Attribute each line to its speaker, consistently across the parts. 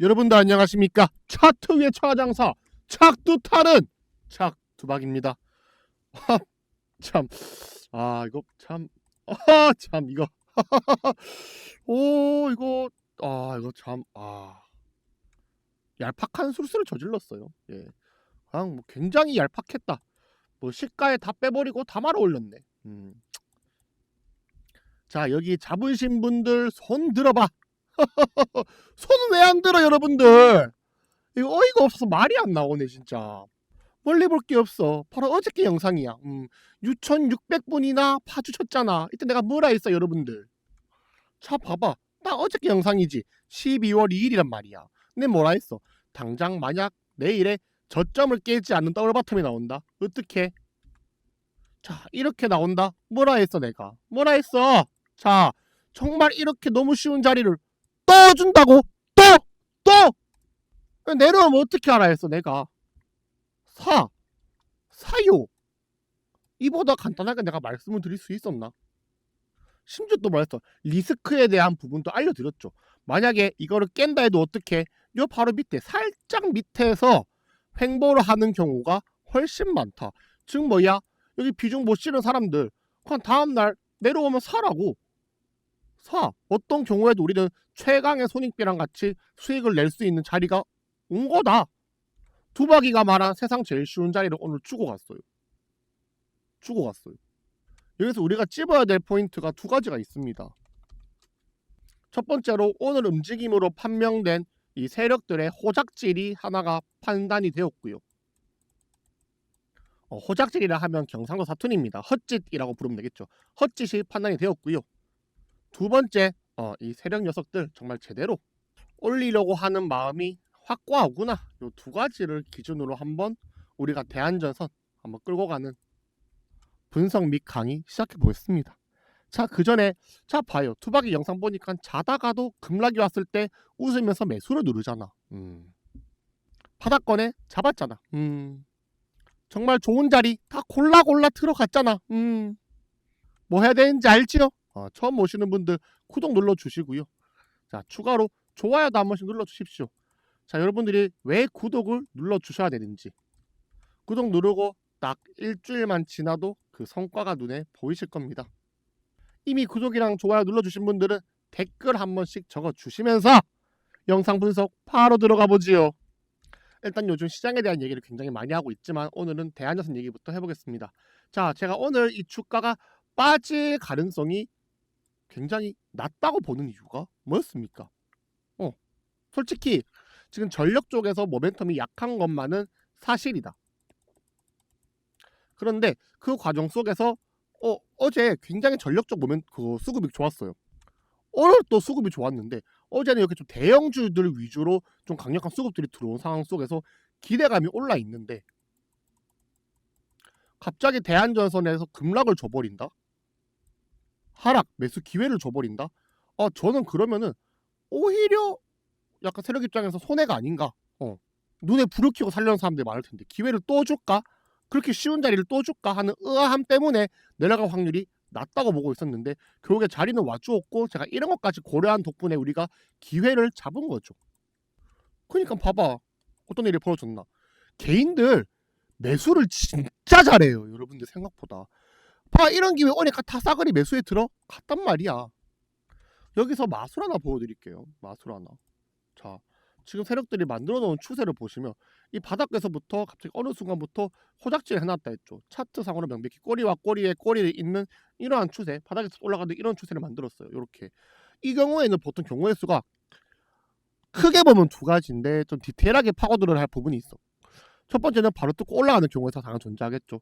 Speaker 1: 여러분들 안녕하십니까? 차트 위의 차장사 착두타는 착두박입니다. 아, 참, 아 이거 참, 아, 참 이거, 오 이거, 아 이거 참, 아 얄팍한 술수를 저질렀어요. 예, 그냥 뭐 굉장히 얄팍했다. 뭐 시가에 다 빼버리고 다 말아 올렸네. 음. 자 여기 잡으신 분들 손 들어봐. 손왜안 들어 여러분들. 이거 어이가 없어서 말이 안 나오네 진짜. 멀리 볼 게 없어. 바로 어저께 영상이야. 음, 6,600분이나 봐주셨잖아. 이때 내가 뭐라 했어 여러분들? 자 봐봐. 딱 어저께 영상이지. 12월 2일이란 말이야. 근데 뭐라 했어? 당장 만약 내일에 저점을 깨지 않는 더블바텀이 나온다. 어떻게 자 이렇게 나온다. 뭐라 했어 내가? 뭐라 했어? 자 정말 이렇게 너무 쉬운 자리를 떠준다고? 또! 또! 내려오면 어떻게 알아 했어 내가? 사! 사요! 이보다 간단하게 내가 말씀을 드릴 수 있었나? 심지어 또 말했어. 리스크에 대한 부분도 알려드렸죠. 만약에 이거를 깬다 해도 어떻게 요 바로 밑에 살짝 밑에서 횡보를 하는 경우가 훨씬 많다. 즉 뭐야? 여기 비중 못 실은 사람들. 그냥 다음날 내려오면 사라고. 사! 어떤 경우에도 우리는 최강의 손익비랑 같이 수익을 낼 수 있는 자리가 온 거다. 두박이가 말한 세상 제일 쉬운 자리를 오늘 주고 갔어요. 주고 갔어요. 여기서 우리가 찝어야 될 포인트가 두 가지가 있습니다. 첫 번째로 오늘 움직임으로 판명된 이 세력들의 호작질이 하나가 판단이 되었고요. 어, 호작질이라 하면 경상도 사투리입니다. 헛짓이라고 부르면 되겠죠. 헛짓이 판단이 되었고요. 두 번째, 어, 이 세력 녀석들 정말 제대로 올리려고 하는 마음이 확고하구나. 요 두 가지를 기준으로 한번 우리가 대안전선 한번 끌고 가는 분석 및 강의 시작해 보겠습니다. 자, 그 전에 자 봐요. 투박이 영상 보니까 자다가도 급락이 왔을 때 웃으면서 매수를 누르잖아. 음. 바닥권에 잡았잖아. 음. 정말 좋은 자리 다 골라 골라 들어갔잖아. 음. 뭐 해야 되는지 알지요? 어, 처음 오시는 분들 구독 눌러 주시고요. 자, 추가로 좋아요도 한 번씩 눌러 주십시오. 자, 여러분들이 왜 구독을 눌러 주셔야 되는지. 구독 누르고 딱 일주일만 지나도 그 성과가 눈에 보이실 겁니다. 이미 구독이랑 좋아요 눌러 주신 분들은 댓글 한 번씩 적어 주시면서 영상 분석 바로 들어가 보지요. 일단 요즘 시장에 대한 얘기를 굉장히 많이 하고 있지만 오늘은 대안자선 얘기부터 해보겠습니다. 자, 제가 오늘 이 주가가 빠질 가능성이 굉장히 낮다고 보는 이유가 뭐였습니까? 어, 솔직히 지금 전력 쪽에서 모멘텀이 약한 것만은 사실이다. 그런데 그 과정 속에서 어, 어제 굉장히 전력적 모멘 그 수급이 좋았어요. 오늘 또 수급이 좋았는데 어제는 이렇게 좀 대형주들 위주로 좀 강력한 수급들이 들어온 상황 속에서 기대감이 올라 있는데 갑자기 대한전선에서 급락을 줘버린다? 하락, 매수 기회를 줘버린다? 어, 저는 그러면은 오히려 약간 세력 입장에서 손해가 아닌가? 어. 눈에 불을 켜고 살려는 사람들이 많을 텐데 기회를 또 줄까? 그렇게 쉬운 자리를 또 줄까 하는 의아함 때문에 내려갈 확률이 낮다고 보고 있었는데 결국에 자리는 와주었고 제가 이런 것까지 고려한 덕분에 우리가 기회를 잡은 거죠. 그러니까 봐봐 어떤 일이 벌어졌나? 개인들 매수를 진짜 잘해요, 여러분들 생각보다. 봐 이런 기회 오니까 다 싸그리 매수에 들어갔단 말이야. 여기서 마술 하나 보여드릴게요. 마술 하나. 자, 지금 세력들이 만들어 놓은 추세를 보시면 이 바닥에서부터 갑자기 어느 순간부터 호작질 해놨다 했죠. 차트상으로 명백히 꼬리와 꼬리에 꼬리를 잇는 이러한 추세, 바닥에서 올라가는 이런 추세를 만들었어요. 이렇게. 이 경우에는 보통 경우의 수가 크게 보면 두 가지인데 좀 디테일하게 파고들어야 할 부분이 있어. 첫 번째는 바로 뜯고 올라가는 경우에서 당연 존재하겠죠.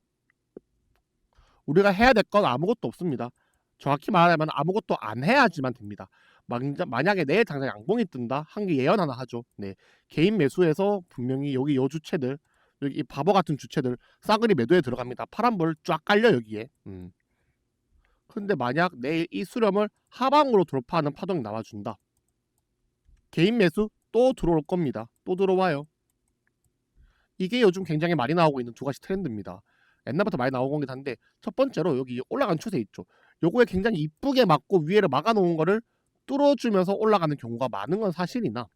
Speaker 1: 우리가 해야 될 건 아무것도 없습니다. 정확히 말하면 아무것도 안 해야지만 됩니다. 만약에 내일 당장 양봉이 뜬다 한개 예언 하나 하죠. 네 개인 매수에서 분명히 여기 요 주체들 여기 이 바보 같은 주체들 싸그리 매도에 들어갑니다. 파란불 쫙 깔려 여기에. 음. 근데 만약 내일 이 수렴을 하방으로 돌파하는 파동이 나와준다. 개인 매수 또 들어올 겁니다. 또 들어와요. 이게 요즘 굉장히 많이 나오고 있는 두 가지 트렌드입니다. 옛날부터 많이 나오고 있긴 한데 첫 번째로 여기 올라간 추세 있죠. 요거에 굉장히 이쁘게 맞고 위에를 막아놓은 거를 뚫어주면서 올라가는 경우가 많은 건 사실이나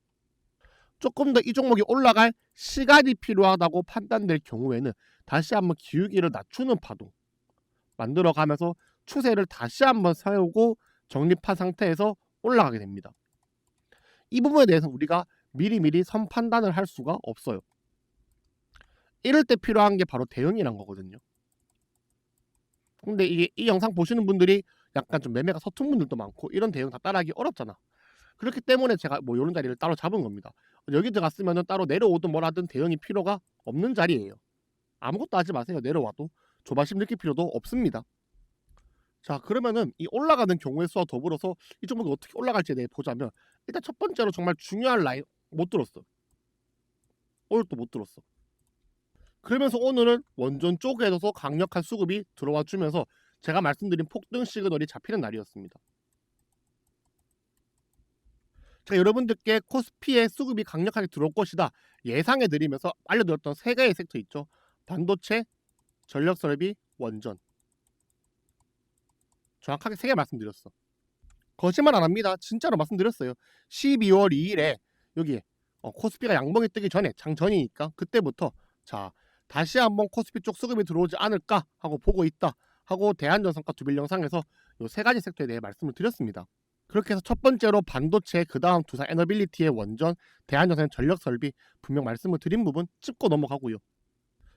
Speaker 1: 조금 더 이 종목이 올라갈 시간이 필요하다고 판단될 경우에는 다시 한번 기울기를 낮추는 파동 만들어 가면서 추세를 다시 한번 세우고 정립한 상태에서 올라가게 됩니다. 이 부분에 대해서 우리가 미리미리 선 판단을 할 수가 없어요. 이럴 때 필요한 게 바로 대응이란 거거든요. 근데 이게 이 영상 보시는 분들이 약간 좀 매매가 서툰 분들도 많고 이런 대응 다 따라하기 어렵잖아. 그렇기 때문에 제가 뭐 이런 자리를 따로 잡은 겁니다. 여기 들어갔으면은 따로 내려오든 뭐라든 대응이 필요가 없는 자리예요. 아무것도 하지 마세요. 내려와도 조바심 느낄 필요도 없습니다. 자 그러면은 이 올라가는 경우의 수와 더불어서 이 종목이 어떻게 올라갈지에 대해 보자면 일단 첫 번째로 정말 중요한 라인 못 들었어. 오늘 또 못 들었어. 그러면서 오늘은 원전 쪽에서 강력한 수급이 들어와 주면서 제가 말씀드린 폭등 시그널이 잡히는 날이었습니다. 제가 여러분들께 코스피의 수급이 강력하게 들어올 것이다 예상해 드리면서 알려드렸던 세 개의 섹터 있죠. 반도체, 전력설비, 원전. 정확하게 세 개 말씀드렸어. 거짓말 안 합니다. 진짜로 말씀드렸어요. 12월 2일에 여기 어, 코스피가 양봉이 뜨기 전에 장 전이니까 그때부터 자 다시 한번 코스피 쪽 수급이 들어오지 않을까 하고 보고 있다 하고 대한전선과 두빌 영상에서 요세 가지 섹터에 대해 말씀을 드렸습니다. 그렇게 해서 첫 번째로 반도체, 그 다음 두산 에너빌리티의 원전, 대한전선 전력 설비 분명 말씀을 드린 부분 짚고 넘어가고요.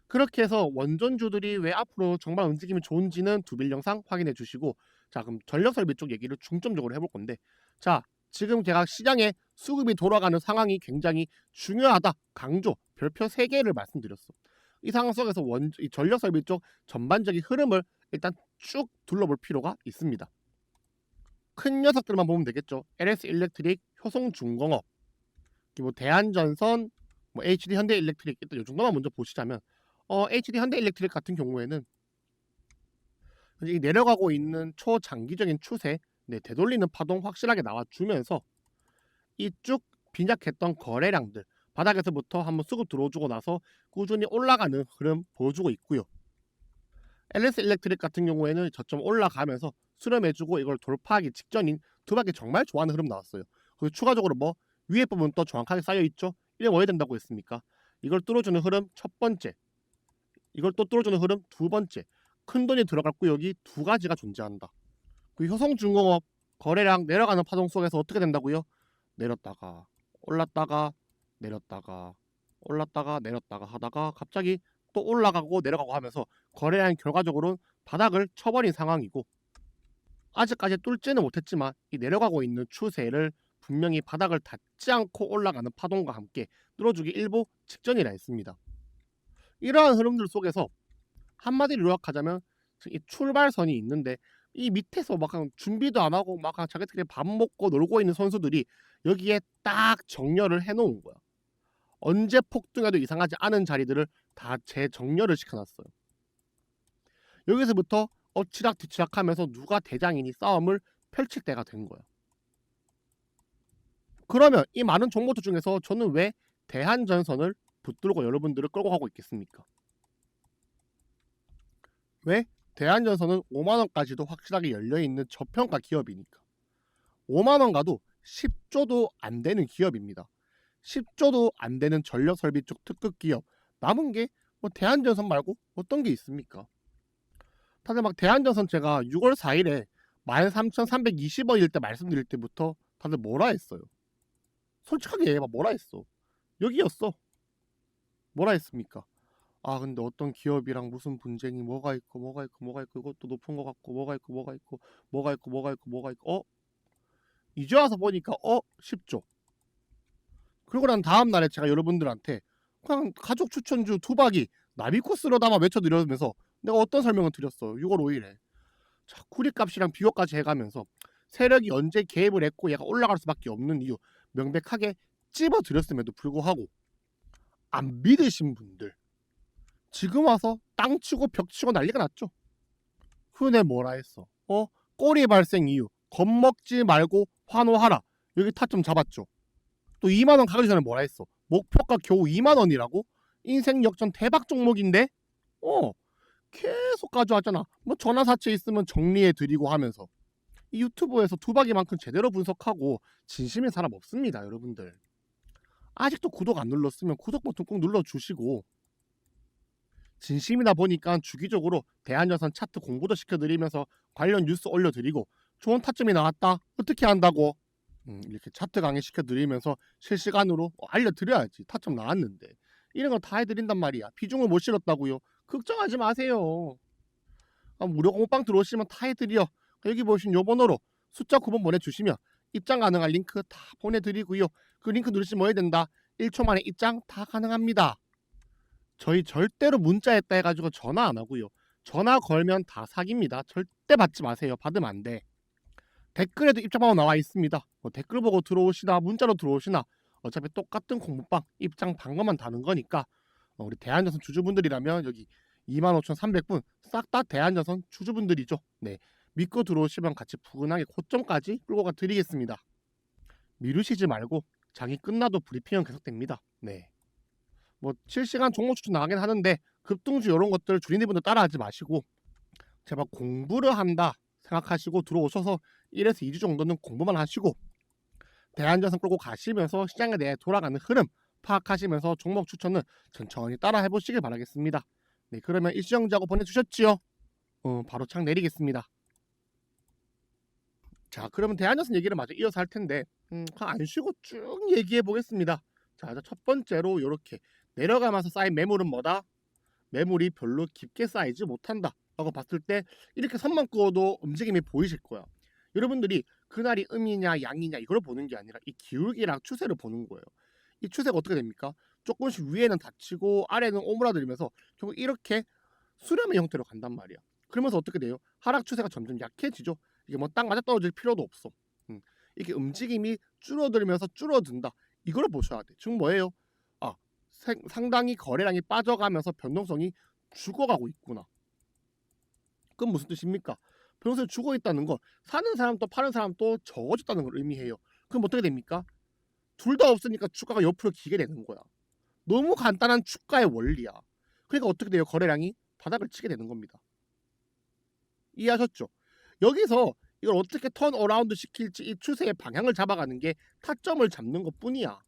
Speaker 1: 그렇게 해서 원전주들이 왜 앞으로 정말 움직임이 좋은지는 두빌 영상 확인해 주시고 자 그럼 전력 설비 쪽 얘기를 중점적으로 해볼 건데 자 지금 제가 시장에 수급이 돌아가는 상황이 굉장히 중요하다 강조 별표 3개를 말씀드렸어 이 상황 속에서 원, 이 전력 설비 쪽 전반적인 흐름을 일단 쭉 둘러볼 필요가 있습니다. 큰 녀석들만 보면 되겠죠. LS 일렉트릭, 효성중공업 뭐 대한전선, 뭐 HD 현대 일렉트릭 일단 이 정도만 먼저 보시자면 어, HD 현대 일렉트릭 같은 경우에는 이 내려가고 있는 초장기적인 추세, 네, 되돌리는 파동 확실하게 나와주면서 이 쭉 빈약했던 거래량들 바닥에서부터 한번 수급 들어주고 나서 꾸준히 올라가는 흐름 보여주고 있고요. LS 일렉트릭 같은 경우에는 저점 올라가면서 수렴해주고 이걸 돌파하기 직전인 두 바퀴 정말 좋아하는 흐름 나왔어요. 그리고 추가적으로 뭐 위에 부분 또 정확하게 쌓여 있죠. 이게 뭐야 된다고 했습니까? 이걸 뚫어주는 흐름 첫 번째, 이걸 또 뚫어주는 흐름 두 번째. 큰 돈이 들어갔고 여기 두 가지가 존재한다. 그 효성중공업 거래량 내려가는 파동 속에서 어떻게 된다고요? 내렸다가 올랐다가 내렸다가 올랐다가 내렸다가 하다가 갑자기 또 올라가고 내려가고 하면서 거래량 결과적으로 바닥을 쳐버린 상황이고 아직까지 뚫지는 못했지만 이 내려가고 있는 추세를 분명히 바닥을 닿지 않고 올라가는 파동과 함께 뚫어주기 일부 직전이라 했습니다. 이러한 흐름들 속에서 한마디로 요약하자면 이 출발선이 있는데 이 밑에서 막 준비도 안 하고 막 자기들끼리 밥 먹고 놀고 있는 선수들이 여기에 딱 정렬을 해놓은 거야. 언제 폭등해도 이상하지 않은 자리들을 다 재정렬을 시켜놨어요. 여기서부터 엎치락 뒤치락 하면서 누가 대장이니 싸움을 펼칠 때가 된 거야. 그러면 이 많은 정보들 중에서 저는 왜 대한전선을 붙들고 여러분들을 끌고 가고 있겠습니까? 왜? 대한전선은 5만원까지도 확실하게 열려있는 저평가 기업이니까 5만원 가도 10조도 안 되는 기업입니다 10조도 안 되는 전력 설비 쪽 특급 기업 남은 게 뭐 대한전선 말고 어떤 게 있습니까? 다들 막 대한전선 제가 6월 4일에 13,320원일 때 말씀드릴 때부터 다들 뭐라 했어요 솔직하게 막 뭐라 했어 여기였어 뭐라 했습니까? 아 근데 어떤 기업이랑 무슨 분쟁이 뭐가 있고 뭐가 있고 뭐가 있고 이것도 높은 것 같고 뭐가 있고 뭐가 있고 뭐가 있고 뭐가 있고 뭐가 있고 어? 이제 와서 보니까 어? 쉽죠 그리고 난 다음 날에 제가 여러분들한테 그냥 가족 추천주 투박이 나비 코스로 담아 외쳐드리면서 내가 어떤 설명을 드렸어요 6월 5일에 자 구리값이랑 비교까지 해가면서 세력이 언제 개입을 했고 얘가 올라갈 수밖에 없는 이유 명백하게 찝어드렸음에도 불구하고 안 믿으신 분들 지금 와서 땅 치고 벽 치고 난리가 났죠. 흔해 뭐라 했어? 어? 꼬리 발생 이유 겁먹지 말고 환호하라. 여기 타점 잡았죠. 또 2만 원 가기 전에 뭐라 했어? 목표가 겨우 2만 원이라고? 인생 역전 대박 종목인데? 어 계속 가져왔잖아. 뭐 전화사채 있으면 정리해 드리고 하면서 이 유튜브에서 두박이만큼 제대로 분석하고 진심인 사람 없습니다, 여러분들. 아직도 구독 안 눌렀으면 구독 버튼 꼭 눌러주시고 진심이다 보니까 주기적으로 대한여선 차트 공부도 시켜드리면서 관련 뉴스 올려드리고 좋은 타점이 나왔다 어떻게 한다고 음, 이렇게 차트 강의 시켜 드리면서 실시간으로 알려드려야지. 타점 나왔는데. 이런 거다 해드린단 말이야. 비중을 못 실었다고요. 걱정하지 마세요. 아, 무료 공부방 들어오시면 다 해드려. 여기 보신 요 번호로 숫자 9번 보내주시면 입장 가능한 링크 다 보내드리고요. 그 링크 누르시면 뭐 해야 된다. 1초 만에 입장 다 가능합니다. 저희 절대로 문자 했다 해가지고 전화 안 하고요. 전화 걸면 다 사기입니다. 절대 받지 마세요. 받으면 안 돼 댓글에도 입장번호 나와 있습니다. 뭐 댓글 보고 들어오시나 문자로 들어오시나 어차피 똑같은 공부방 입장 방법만 다른 거니까 어, 우리 대한여선 주주분들이라면 여기 25,300분 싹 다 대한여선 주주분들이죠. 네 믿고 들어오시면 같이 푸근하게 고점까지 끌고 가 드리겠습니다. 미루시지 말고 장이 끝나도 브리핑은 계속됩니다. 네. 뭐 실시간 종목 추천 나가긴 하는데 급등주 이런 것들 주린이분들 따라하지 마시고 제발 공부를 한다 생각하시고 들어오셔서 1에서 2주 정도는 공부만 하시고 대한전선 끌고 가시면서 시장에 대해 돌아가는 흐름 파악하시면서 종목 추천은 천천히 따라 해보시길 바라겠습니다. 네, 그러면 일시정지하고 보내주셨지요? 어, 바로 창 내리겠습니다. 자, 그러면 대한전선 얘기를 마저 이어서 할 텐데 음, 안 쉬고 쭉 얘기해 보겠습니다. 자, 첫 번째로 이렇게 내려가면서 쌓인 매물은 뭐다? 매물이 별로 깊게 쌓이지 못한다. 라고 봤을 때 이렇게 선만 그어도 움직임이 보이실 거야. 여러분들이 그날이 음이냐 양이냐 이걸 보는 게 아니라 이 기울기랑 추세를 보는 거예요. 이 추세가 어떻게 됩니까? 조금씩 위에는 닫히고 아래는 오므라들면서 결국 이렇게 수렴의 형태로 간단 말이야. 그러면서 어떻게 돼요? 하락 추세가 점점 약해지죠. 이게 뭐 딱 맞아 떨어질 필요도 없어. 음. 이게 움직임이 줄어들면서 줄어든다. 이걸 보셔야 돼. 지금 뭐예요? 아, 생, 상당히 거래량이 빠져가면서 변동성이 죽어가고 있구나. 그건 무슨 뜻입니까? 변동성이 죽어 있다는 건 사는 사람 또 파는 사람 또 적어졌다는 걸 의미해요. 그럼 어떻게 됩니까? 둘 다 없으니까 주가가 옆으로 기게 되는 거야. 너무 간단한 주가의 원리야. 그러니까 어떻게 돼요? 거래량이 바닥을 치게 되는 겁니다. 이해하셨죠? 여기서 이걸 어떻게 턴 어라운드 시킬지 이 추세의 방향을 잡아가는 게 타점을 잡는 것 뿐이야.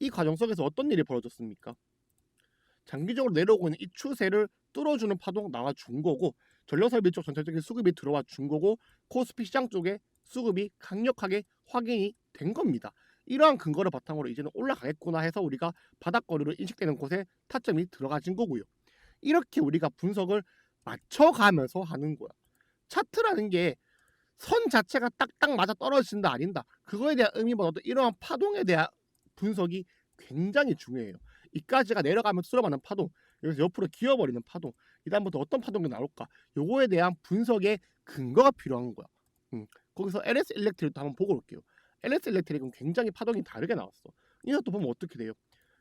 Speaker 1: 이 과정 속에서 어떤 일이 벌어졌습니까? 장기적으로 내려오고 있는 이 추세를 뚫어주는 파동 나와 준 거고 전력설비 쪽 전체적인 수급이 들어와 준 거고 코스피 시장 쪽에 수급이 강력하게 확인이 된 겁니다. 이러한 근거를 바탕으로 이제는 올라가겠구나 해서 우리가 바닥거리로 인식되는 곳에 타점이 들어가진 거고요. 이렇게 우리가 분석을 맞춰가면서 하는 거야. 차트라는 게 선 자체가 딱딱 맞아 떨어진다 아닌다. 그거에 대한 의미보다도 이러한 파동에 대한 분석이 굉장히 중요해요. 이까지가 내려가면서 쓸어가는 파동, 여기서 옆으로 기어버리는 파동, 이 다음부터 어떤 파동이 나올까? 요거에 대한 분석의 근거가 필요한 거야. 음, 거기서 LS 일렉트릭도 한번 보고 올게요. LS 일렉트릭은 굉장히 파동이 다르게 나왔어. 이것도 보면 어떻게 돼요?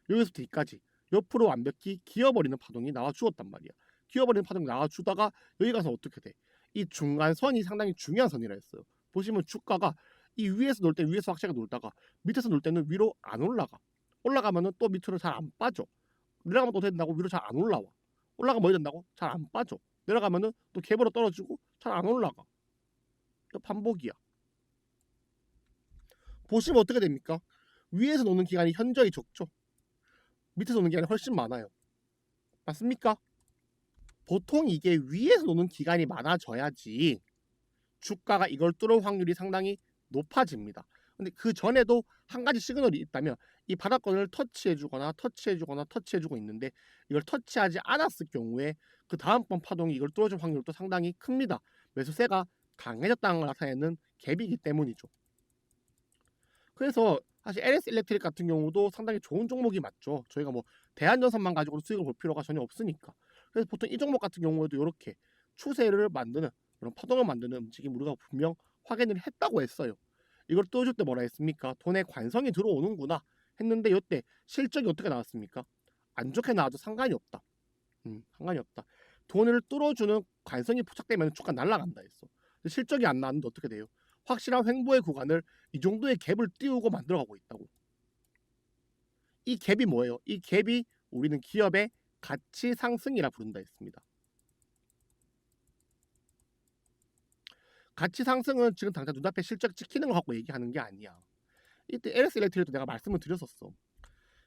Speaker 1: 여기서부터 여기까지 옆으로 완벽히 기어버리는 파동이 나와 주었단 말이야. 기어버리는 파동이 나와 주다가 여기 가서 어떻게 돼? 이 중간 선이 상당히 중요한 선이라 했어요. 보시면 주가가 이 위에서 놀 때 위에서 확실하게 놀다가 밑에서 놀 때는 위로 안 올라가. 올라가면은 또 밑으로 잘 안 빠져. 내려가면 또 된다고 위로 잘 안 올라와. 올라가면 뭐 된다고? 잘 안 빠져. 내려가면은 또 갭으로 떨어지고 잘 안 올라가. 반복이야. 보시면 어떻게 됩니까? 위에서 노는 기간이 현저히 적죠. 밑에서 노는 기간이 훨씬 많아요. 맞습니까? 보통 이게 위에서 노는 기간이 많아져야지 주가가 이걸 뚫을 확률이 상당히 높아집니다. 근데 그 전에도 한 가지 시그널이 있다면 이 바닥권을 터치해주거나 터치해주거나 터치해주고 있는데 이걸 터치하지 않았을 경우에 그 다음번 파동이 이걸 뚫어줄 확률도 상당히 큽니다. 매수세가 강해졌다는 걸 나타내는 갭이기 때문이죠. 그래서 사실 LS 일렉트릭 같은 경우도 상당히 좋은 종목이 맞죠. 저희가 뭐 대한전선만 가지고 수익을 볼 필요가 전혀 없으니까. 그래서 보통 이 종목 같은 경우에도 이렇게 추세를 만드는 이런 파동을 만드는 움직임 우리가 분명 확인을 했다고 했어요. 이걸 뚫어줄 때 뭐라 했습니까? 돈에 관성이 들어오는구나 했는데 이때 실적이 어떻게 나왔습니까? 안 좋게 나와도 상관이 없다. 음, 상관이 없다. 돈을 뚫어주는 관성이 포착되면 주가 날아간다 했어. 실적이 안 나왔는데 어떻게 돼요? 확실한 횡보의 구간을 이 정도의 갭을 띄우고 만들어가고 있다고. 이 갭이 뭐예요? 이 갭이 우리는 기업의 가치 상승이라 부른다 했습니다. 가치 상승은 지금 당장 눈앞에 실적 찍히는 거 갖고 얘기하는 게 아니야. 이때 LS 일렉트릭도 내가 말씀을 드렸었어.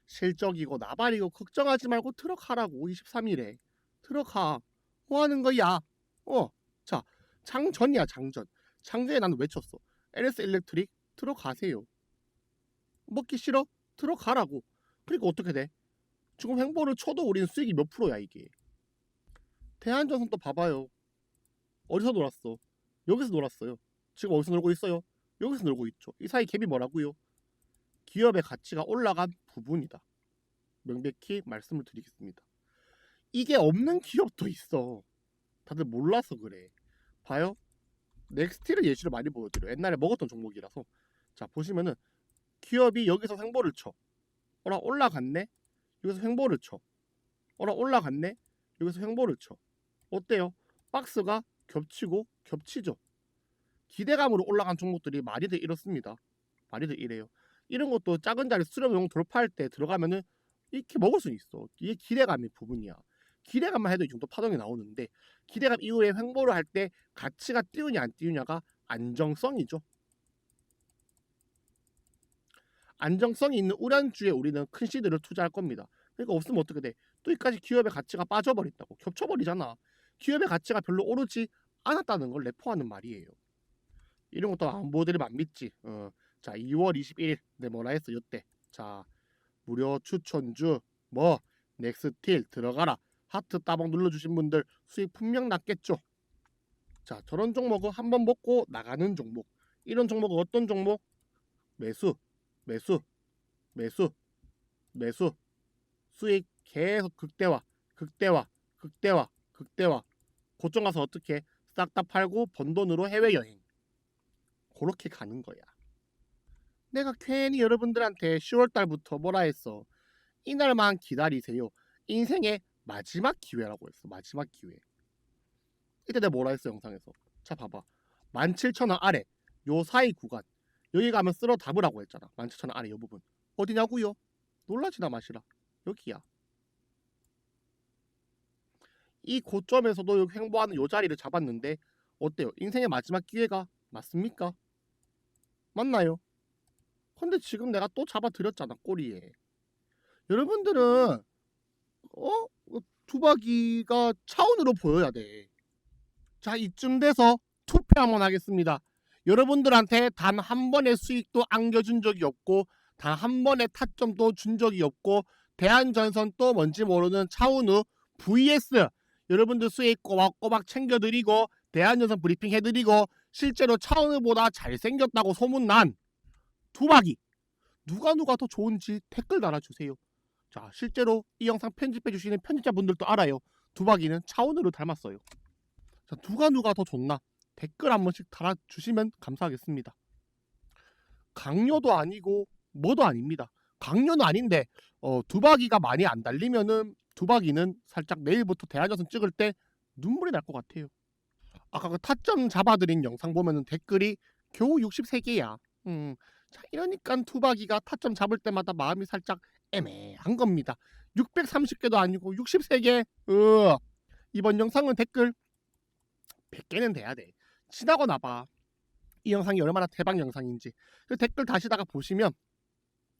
Speaker 1: 실적이고 나발이고 걱정하지 말고 들어가라고 23일에. 들어가 뭐 하는 거야? 어 자 장전이야 장전. 장전에 나는 외쳤어. LS 일렉트릭 들어가세요. 먹기 싫어? 들어가라고. 그러니까 어떻게 돼? 지금 횡보를 쳐도 우리는 수익이 몇 프로야 이게? 대한전선 또 봐봐요. 어디서 놀았어 여기서 놀았어요 지금 어디서 놀고 있어요 여기서 놀고 있죠 이 사이 갭이 뭐라고요 기업의 가치가 올라간 부분이다. 명백히 말씀을 드리겠습니다. 이게 없는 기업도 있어. 다들 몰라서 그래. 봐요. 넥스티를 예시로 많이 보여드려. 옛날에 먹었던 종목이라서. 자 보시면은 기업이 여기서 횡보를 쳐. 어라 올라갔네. 여기서 횡보를 쳐. 어라 올라갔네. 여기서 횡보를 쳐. 어때요? 박스가 겹치고 겹치죠. 기대감으로 올라간 종목들이 많이들 이렇습니다. 많이들 이래요. 이런 것도 작은 자리 수렴용 돌파할 때 들어가면은 이렇게 먹을 수 있어. 이게 기대감의 부분이야. 기대감만 해도 이 정도 파동이 나오는데 기대감 이후에 횡보를 할 때 가치가 띄우냐 안 띄우냐가 안정성이죠. 안정성이 있는 우량주에 우리는 큰 시드를 투자할 겁니다. 그러니까 없으면 어떻게 돼? 또 여기까지 기업의 가치가 빠져버린다고 겹쳐버리잖아. 기업의 가치가 별로 오르지 않았다는 걸 내포하는 말이에요. 이런 것도 안 보여드리면 안 믿지. 어. 자 2월 21일 네 뭐라 했어 요때 자 무료 추천주 뭐 넥스틸 들어가라 하트 따봉 눌러주신 분들 수익 분명 났겠죠 자 저런 종목은 한 번 먹고 나가는 종목 이런 종목은 어떤 종목 매수 매수 매수 매수 수익 계속 극대화 극대화 극대화 극대화 고점 가서 어떻게 싹 다 팔고 번 돈으로 해외여행 그렇게 가는 거야 내가 괜히 여러분들한테 10월 달부터 뭐라 했어. 이날만 기다리세요. 인생의 마지막 기회라고 했어. 마지막 기회. 이때 내가 뭐라 했어 영상에서. 자 봐봐. 17,000원 아래 요 사이 구간 여기 가면 쓸어 담으라고 했잖아. 17,000원 아래 요 부분. 어디냐고요? 놀라지나 마시라. 여기야. 이 고점에서도 횡보하는 요 자리를 잡았는데 어때요? 인생의 마지막 기회가 맞습니까? 맞나요? 근데 지금 내가 또 잡아드렸잖아 꼬리에 여러분들은 어 두바기가 차원으로 보여야 돼 자 이쯤 돼서 투표 한번 하겠습니다 여러분들한테 단 한 번의 수익도 안겨준 적이 없고 단 한 번의 타점도 준 적이 없고 대한전선 또 뭔지 모르는 차은우 vs 여러분들 수익 꼬박꼬박 챙겨드리고 대한전선 브리핑 해드리고 실제로 차은우보다 잘생겼다고 소문난 두박이 누가 누가 더 좋은지 댓글 달아주세요. 자 실제로 이 영상 편집해 주시는 편집자분들도 알아요. 두박이는 차원으로 닮았어요. 자 누가 누가 더 좋나 댓글 한 번씩 달아주시면 감사하겠습니다. 강요도 아니고 뭐도 아닙니다. 강요는 아닌데 어, 두박이가 많이 안 달리면은 두박이는 살짝 내일부터 대한전선 찍을 때 눈물이 날 것 같아요. 아까 그 타점 잡아드린 영상 보면은 댓글이 겨우 63개야. 음, 자, 이러니까 투박이가 타점 잡을 때마다 마음이 살짝 애매한 겁니다. 630개도 아니고 63개. 으. 이번 영상은 댓글 100개는 돼야 돼. 지나고 나봐. 이 영상이 얼마나 대박 영상인지. 그 댓글 다시다가 보시면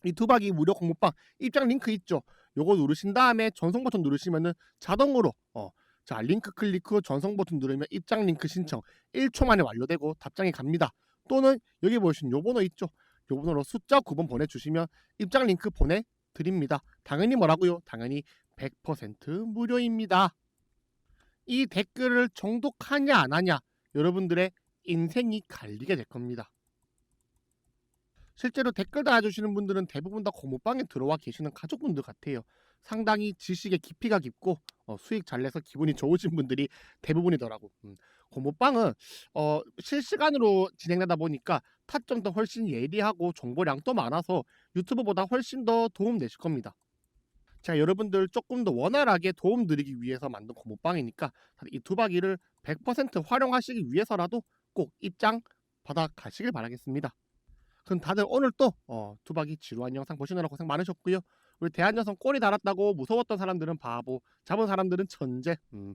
Speaker 1: 이 두박이 무료 공모방 입장 링크 있죠. 요거 누르신 다음에 전송 버튼 누르시면은 자동으로 어, 자 링크 클릭 후 전송 버튼 누르면 입장 링크 신청 1초 만에 완료되고 답장이 갑니다. 또는 여기 보시는 요 번호 있죠. 요 번호로 숫자 9번 보내주시면 입장 링크 보내드립니다. 당연히 뭐라고요? 당연히 100% 무료입니다. 이 댓글을 정독하냐 안 하냐 여러분들의 인생이 갈리게 될 겁니다. 실제로 댓글 달아주시는 분들은 대부분 다 고모방에 들어와 계시는 가족분들 같아요. 상당히 지식의 깊이가 깊고 어, 수익 잘 내서 기분이 좋으신 분들이 대부분이더라고. 음. 고모방은 어, 실시간으로 진행되다 보니까 타점도 훨씬 예리하고 정보량도 많아서 유튜브보다 훨씬 더 도움 되실 겁니다. 자 여러분들 조금 더 원활하게 도움 드리기 위해서 만든 고모방이니까 이 두바기를 100% 활용하시기 위해서라도 꼭 입장 받아 가시길 바라겠습니다. 그럼 다들 오늘 또 어, 두박이 지루한 영상 보시느라 고생 많으셨고요. 우리 대한여성 꼬리 달았다고 무서웠던 사람들은 바보, 잡은 사람들은 천재. 음,